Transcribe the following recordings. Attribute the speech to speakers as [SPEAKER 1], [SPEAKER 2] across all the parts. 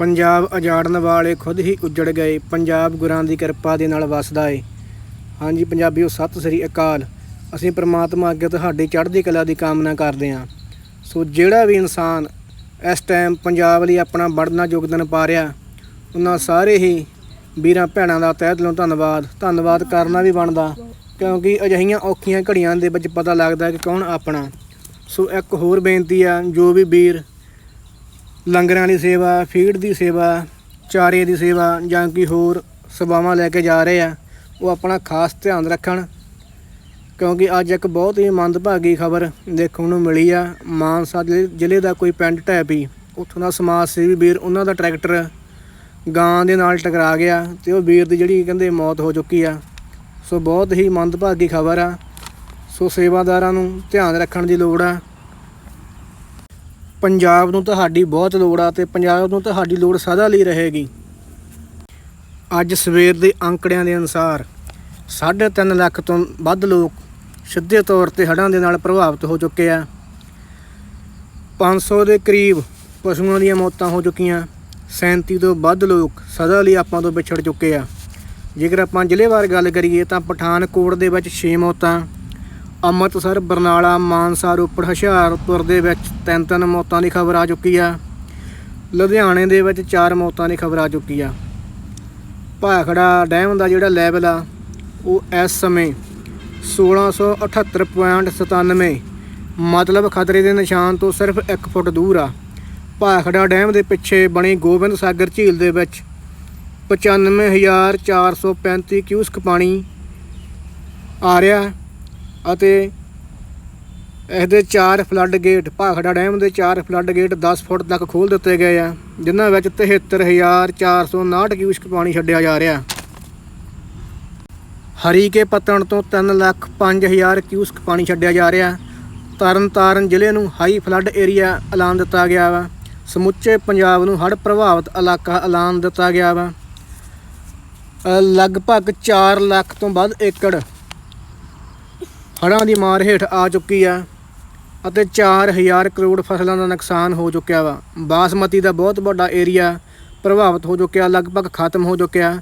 [SPEAKER 1] ਪੰਜਾਬ ਉਜਾੜਨ ਵਾਲੇ ਖੁਦ ਹੀ ਉੱਜੜ ਗਏ। ਪੰਜਾਬ ਗੁਰਾਂ ਦੀ ਕਿਰਪਾ ਦੇ ਨਾਲ ਵਸਦਾ ਏ। ਹਾਂਜੀ ਪੰਜਾਬੀਓ, ਸਤਿ ਸ੍ਰੀ ਅਕਾਲ। ਅਸੀਂ ਪ੍ਰਮਾਤਮਾ ਅੱਗੇ ਤੁਹਾਡੀ ਚੜ੍ਹਦੀ ਕਲਾ ਦੀ ਕਾਮਨਾ ਕਰਦੇ ਹਾਂ ਸੋ ਜਿਹੜਾ ਵੀ ਇਨਸਾਨ ਇਸ ਟਾਈਮ ਪੰਜਾਬ ਲਈ ਆਪਣਾ ਬੜਨਾ ਯੋਗਦਾਨ ਪਾ ਰਿਹਾ, ਉਹਨਾਂ ਸਾਰੇ ਹੀ ਵੀਰਾਂ ਭੈਣਾਂ ਦਾ ਤਹਿ ਦਿਲੋਂ ਧੰਨਵਾਦ। ਧੰਨਵਾਦ ਕਰਨਾ ਵੀ ਬਣਦਾ, ਕਿਉਂਕਿ ਅਜਿਹੀਆਂ ਔਖੀਆਂ ਘੜੀਆਂ ਦੇ ਵਿੱਚ ਪਤਾ ਲੱਗਦਾ ਕਿ ਕੌਣ ਆਪਣਾ। ਸੋ ਇੱਕ ਹੋਰ ਬੇਨਤੀ ਆ, ਜੋ ਵੀ ਵੀਰ ਲੰਗਰਾਂ ਦੀ ਸੇਵਾ, ਫੀਡ ਦੀ ਸੇਵਾ, ਚਾਰੇ ਦੀ ਸੇਵਾ ਜਾਂ ਕੋਈ ਹੋਰ ਸੇਵਾਵਾਂ ਲੈ ਕੇ ਜਾ ਰਹੇ ਆ, ਉਹ ਆਪਣਾ ਖਾਸ ਧਿਆਨ ਰੱਖਣ। ਕਿਉਂਕਿ ਅੱਜ ਇੱਕ ਬਹੁਤ ਹੀ ਮੰਦਭਾਗੀ ਖਬਰ ਦੇਖਣ ਨੂੰ ਮਿਲੀ ਆ, ਮਾਨਸਾ ਜ਼ਿਲ੍ਹੇ ਜ਼ਿਲ੍ਹੇ ਦਾ ਕੋਈ ਪਿੰਡ ਢੈਪੀ, ਉੱਥੋਂ ਦਾ ਸਮਾਜ ਸੇਵੀ ਵੀਰ, ਉਹਨਾਂ ਦਾ ਟਰੈਕਟਰ ਗਾਂ ਦੇ ਨਾਲ ਟਕਰਾ ਗਿਆ ਤੇ ਉਹ ਵੀਰ ਦੀ ਜਿਹੜੀ ਕਹਿੰਦੇ ਮੌਤ ਹੋ ਚੁੱਕੀ ਆ। ਸੋ ਬਹੁਤ ਹੀ ਮੰਦਭਾਗੀ ਖਬਰ ਆ। ਸੋ ਸੇਵਾਦਾਰਾਂ ਨੂੰ ਧਿਆਨ ਰੱਖਣ ਦੀ ਲੋੜ ਆ। ਪੰਜਾਬ ਨੂੰ ਤੁਹਾਡੀ ਬਹੁਤ ਲੋੜ ਆ ਤੇ ਪੰਜਾਬ ਨੂੰ ਤੁਹਾਡੀ ਲੋੜ ਸਦਾ ਲਈ ਰਹੇਗੀ। ਅੱਜ ਸਵੇਰ ਦੇ ਅੰਕੜਿਆਂ ਦੇ ਅਨੁਸਾਰ 3.5 ਲੱਖ ਤੋਂ ਵੱਧ ਲੋਕ ਸਿੱਧੇ ਤੌਰ ਤੇ ਹੜ੍ਹਾਂ ਦੇ ਨਾਲ ਪ੍ਰਭਾਵਿਤ ਹੋ ਚੁੱਕੇ ਆ। 500 ਦੇ ਕਰੀਬ ਪਸ਼ੂਆਂ ਦੀਆਂ ਮੌਤਾਂ ਹੋ ਚੁੱਕੀਆਂ। 37 ਤੋਂ ਵੱਧ ਲੋਕ ਸਦਾ ਲਈ ਆਪਾਂ ਤੋਂ ਵਿਛੜ ਚੁੱਕੇ ਆ। ਜੇਕਰ ਆਪਾਂ ਜ਼ਿਲ੍ਹੇਵਾਰ ਗੱਲ ਕਰੀਏ ਤਾਂ ਪਠਾਨਕੋਟ ਦੇ ਵਿੱਚ 6 ਮੌਤਾਂ ਅੰਮ੍ਰਿਤਸਰ, ਬਰਨਾਲਾ, ਮਾਨਸਾ, ਰੋਪੜ, ਹੁਸ਼ਿਆਰਪੁਰ ਦੇ ਵਿੱਚ ਤਿੰਨ ਤਿੰਨ ਮੌਤਾਂ ਦੀ ਖਬਰ ਆ ਚੁੱਕੀ ਆ। ਲੁਧਿਆਣੇ ਦੇ ਵਿੱਚ ਚਾਰ ਮੌਤਾਂ ਦੀ ਖਬਰ ਆ ਚੁੱਕੀ ਆ। ਭਾਖੜਾ ਡੈਮ ਦਾ ਜਿਹੜਾ ਲੈਵਲ ਆ, ਉਹ ਇਸ ਸਮੇਂ 1678.97 ਮਤਲਬ ਖਤਰੇ ਦੇ ਨਿਸ਼ਾਨ ਤੋਂ ਸਿਰਫ 1 ਫੁੱਟ ਦੂਰ ਆ। ਭਾਖੜਾ ਡੈਮ ਦੇ ਪਿੱਛੇ ਬਣੀ ਗੋਬਿੰਦ ਸਾਗਰ ਝੀਲ ਦੇ ਵਿੱਚ 95435 ਕਿਊਸਕ ਪਾਣੀ ਆ ਰਿਹਾ। ਅਤੇ ਇਹਦੇ ਚਾਰ ਫਲੱਡ ਗੇਟ ਭਾਖੜਾ ਡੈਮ ਦੇ ਚਾਰ ਫਲੱਡ ਗੇਟ 10 ਫੁੱਟ ਤੱਕ ਖੋਲ ਦਿੱਤੇ ਗਏ ਆ, ਜਿਨ੍ਹਾਂ ਵਿੱਚ 73459 ਕਿਊਸਕ ਪਾਣੀ ਛੱਡਿਆ ਜਾ ਰਿਹਾ। ਹਰੀਕੇ ਪੱਤਣ ਤੋਂ 3 ਲੱਖ 5000 ਕਿਊਸਕ ਪਾਣੀ ਛੱਡਿਆ ਜਾ ਰਿਹਾ। ਤਰਨ ਤਾਰਨ ਜ਼ਿਲ੍ਹੇ ਨੂੰ ਹਾਈ ਫਲੱਡ ਏਰੀਆ ਐਲਾਨ ਦਿੱਤਾ ਗਿਆ ਵਾ। ਸਮੁੱਚੇ ਪੰਜਾਬ ਨੂੰ ਹੜ੍ਹ ਪ੍ਰਭਾਵਿਤ ਇਲਾਕਾ ਐਲਾਨ ਦਿੱਤਾ ਗਿਆ ਵਾ। ਲਗਭਗ 4 ਲੱਖ ਤੋਂ ਵੱਧ ਏਕੜ ਹੜ੍ਹਾਂ ਦੀ ਮਾਰ ਹੇਠ ਆ ਚੁੱਕੀ ਆ ਅਤੇ 4000 ਕਰੋੜ ਫਸਲਾਂ ਦਾ ਨੁਕਸਾਨ ਹੋ ਚੁੱਕਿਆ ਵਾ। ਬਾਸਮਤੀ ਦਾ ਬਹੁਤ ਵੱਡਾ ਏਰੀਆ ਪ੍ਰਭਾਵਿਤ ਹੋ ਚੁੱਕਿਆ, ਲਗਭਗ ਖਤਮ ਹੋ ਚੁੱਕਿਆ,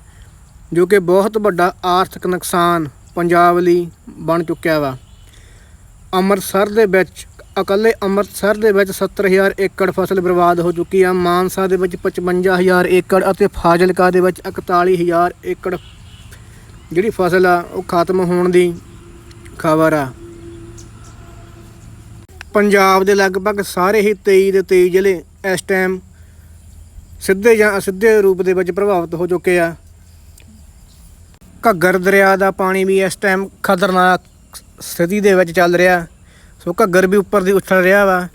[SPEAKER 1] ਜੋ ਕਿ ਬਹੁਤ ਵੱਡਾ ਆਰਥਿਕ ਨੁਕਸਾਨ ਪੰਜਾਬ ਲਈ ਬਣ ਚੁੱਕਿਆ ਵਾ। ਅੰਮ੍ਰਿਤਸਰ ਦੇ ਵਿੱਚ, ਇਕੱਲੇ ਅੰਮ੍ਰਿਤਸਰ ਦੇ ਵਿੱਚ 70000 ਏਕੜ ਫਸਲ ਬਰਬਾਦ ਹੋ ਚੁੱਕੀ ਆ, ਮਾਨਸਾ ਦੇ ਵਿੱਚ 55000 ਏਕੜ ਅਤੇ ਫਾਜ਼ਿਲਕਾ ਦੇ ਵਿੱਚ 41000 ਏਕੜ ਜਿਹੜੀ ਫਸਲ ਆ, ਉਹ ਖਤਮ ਹੋਣ ਦੀ ਖਬਰ ਆ। ਪੰਜਾਬ ਦੇ ਲਗਭਗ ਸਾਰੇ ਹੀ 23 ਦੇ 23 ਜ਼ਿਲ੍ਹੇ ਇਸ ਟਾਈਮ ਸਿੱਧੇ ਜਾਂ ਅਸਿੱਧੇ ਰੂਪ ਦੇ ਵਿੱਚ ਪ੍ਰਭਾਵਿਤ ਹੋ ਚੁੱਕੇ ਆ। ਘੱਗਰ ਦਰਿਆ ਦਾ ਪਾਣੀ ਵੀ ਇਸ ਟਾਈਮ ਖਤਰਨਾਕ ਸਥਿਤੀ ਦੇ ਵਿੱਚ ਚੱਲ ਰਿਹਾ। ਸੋ ਘੱਗਰ ਵੀ ਉੱਪਰ ਦੀ ਉੱਠਣ ਰਿਹਾ ਵਾ।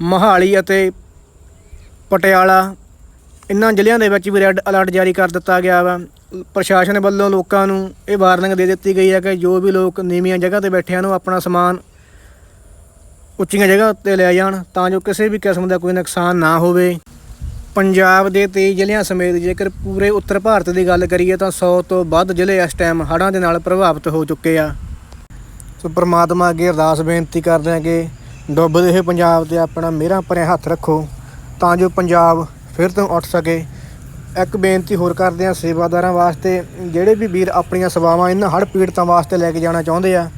[SPEAKER 1] ਮੋਹਾਲੀ ਅਤੇ ਪਟਿਆਲਾ ਇਹਨਾਂ ਜ਼ਿਲ੍ਹਿਆਂ ਦੇ ਵਿੱਚ ਵੀ ਰੈੱਡ ਅਲਰਟ ਜਾਰੀ ਕਰ ਦਿੱਤਾ ਗਿਆ ਵਾ। ਪ੍ਰਸ਼ਾਸਨ ਵੱਲੋਂ ਲੋਕਾਂ ਨੂੰ ਇਹ ਵਾਰਨਿੰਗ ਦੇ ਦਿੱਤੀ ਗਈ ਹੈ ਕਿ ਜੋ ਵੀ ਲੋਕ ਨੀਵੀਆਂ ਜਗ੍ਹਾ ਤੇ ਬੈਠੇ ਹਨ, ਉਹ ਆਪਣਾ ਸਮਾਨ ਉੱਚੀਆਂ ਜਗ੍ਹਾ ਉੱਤੇ ਲੈ ਜਾਣ ਤਾਂ ਜੋ ਕਿਸੇ ਵੀ ਕਿਸਮ ਦਾ ਕੋਈ ਨੁਕਸਾਨ ਨਾ ਹੋਵੇ। ਪੰਜਾਬ ਦੇ 23 ਜ਼ਿਲ੍ਹਿਆਂ ਸਮੇਤ ਜੇਕਰ ਪੂਰੇ ਉੱਤਰ ਭਾਰਤ ਦੀ ਗੱਲ ਕਰੀਏ ਤਾਂ 100 ਤੋਂ ਵੱਧ ਜ਼ਿਲ੍ਹੇ ਇਸ ਟਾਈਮ ਹੜ੍ਹਾਂ ਦੇ ਨਾਲ ਪ੍ਰਭਾਵਿਤ ਹੋ ਚੁੱਕੇ ਆ। ਸੋ ਪ੍ਰਮਾਤਮਾ ਅੱਗੇ ਅਰਦਾਸ ਬੇਨਤੀ ਕਰਦੇ ਹਾਂ ਕਿ ਡੁੱਬਦੇ ਹੋਏ ਪੰਜਾਬ ਤੇ ਆਪਣਾ ਮਿਹਰਾਂ ਭਰੇ ਹੱਥ ਰੱਖੋ ਤਾਂ ਜੋ ਪੰਜਾਬ ਫਿਰ ਤੋਂ ਉੱਠ ਸਕੇ। ਇੱਕ ਬੇਨਤੀ ਹੋਰ ਕਰਦੇ ਹਾਂ ਸੇਵਾਦਾਰਾਂ ਵਾਸਤੇ, ਜਿਹੜੇ ਵੀ ਵੀਰ ਆਪਣੀਆਂ ਸੇਵਾਵਾਂ ਇਹਨਾਂ ਹੜ੍ਹ ਪੀੜਤਾਂ ਵਾਸਤੇ ਲੈ ਕੇ ਜਾਣਾ ਚਾਹੁੰਦੇ ਆ,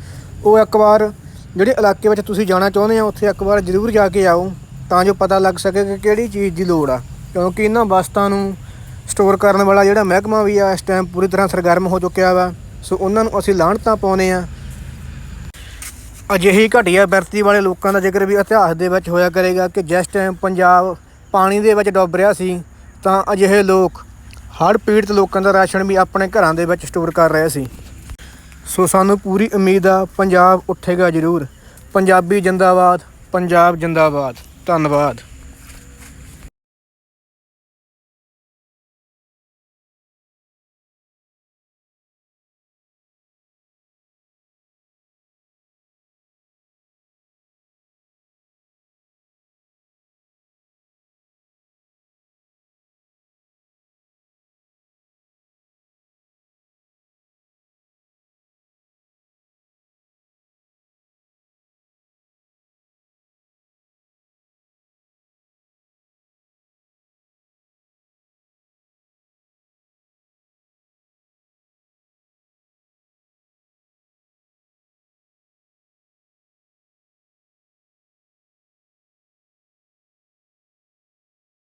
[SPEAKER 1] ਉਹ ਇੱਕ ਵਾਰ ਜਿਹੜੇ ਇਲਾਕੇ ਵਿੱਚ ਤੁਸੀਂ ਜਾਣਾ ਚਾਹੁੰਦੇ ਆ, ਉੱਥੇ ਇੱਕ ਵਾਰ ਜ਼ਰੂਰ ਜਾ ਕੇ ਆਓ, ਤਾਂ ਜੋ ਪਤਾ ਲੱਗ ਸਕੇ ਕਿ ਕਿਹੜੀ ਚੀਜ਼ ਦੀ ਲੋੜ ਆ। ਕਿਉਂਕਿ ਇਹਨਾਂ ਵਸਤਾਂ ਨੂੰ ਸਟੋਰ ਕਰਨ ਵਾਲਾ ਜਿਹੜਾ ਮਹਿਕਮਾ ਵੀ ਆ, ਇਸ ਟਾਈਮ ਪੂਰੀ ਤਰ੍ਹਾਂ ਸਰਗਰਮ ਹੋ ਚੁੱਕਿਆ ਵਾ, ਸੋ ਉਹਨਾਂ ਨੂੰ ਅਸੀਂ ਲਾਹਣਤਾਂ ਪਾਉਨੇ ਆ। ਅਜਿਹੀ ਘਟੀਆ ਵਰਤੀ ਵਾਲੇ ਲੋਕਾਂ ਦਾ ਜ਼ਿਕਰ ਵੀ ਇਤਿਹਾਸ ਦੇ ਵਿੱਚ ਹੋਇਆ ਕਰੇਗਾ ਕਿ ਜਿਸ ਟਾਈਮ ਪੰਜਾਬ ਪਾਣੀ ਦੇ ਵਿੱਚ ਡੁੱਬ ਰਿਹਾ ਸੀ, ਤਾਂ ਅਜਿਹੇ ਲੋਕ ਹੜ੍ਹ ਪੀੜਤ ਲੋਕਾਂ ਦਾ ਰਾਸ਼ਨ ਵੀ ਆਪਣੇ ਘਰਾਂ ਦੇ ਵਿੱਚ ਸਟੋਰ ਕਰ ਰਹੇ ਸੀ। ਸੋ ਸਾਨੂੰ ਪੂਰੀ ਉਮੀਦ ਆ, ਪੰਜਾਬ ਉੱਠੇਗਾ ਜ਼ਰੂਰ। ਪੰਜਾਬੀ ਜਿੰਦਾਬਾਦ, ਪੰਜਾਬ ਜਿੰਦਾਬਾਦ। ਧੰਨਵਾਦ।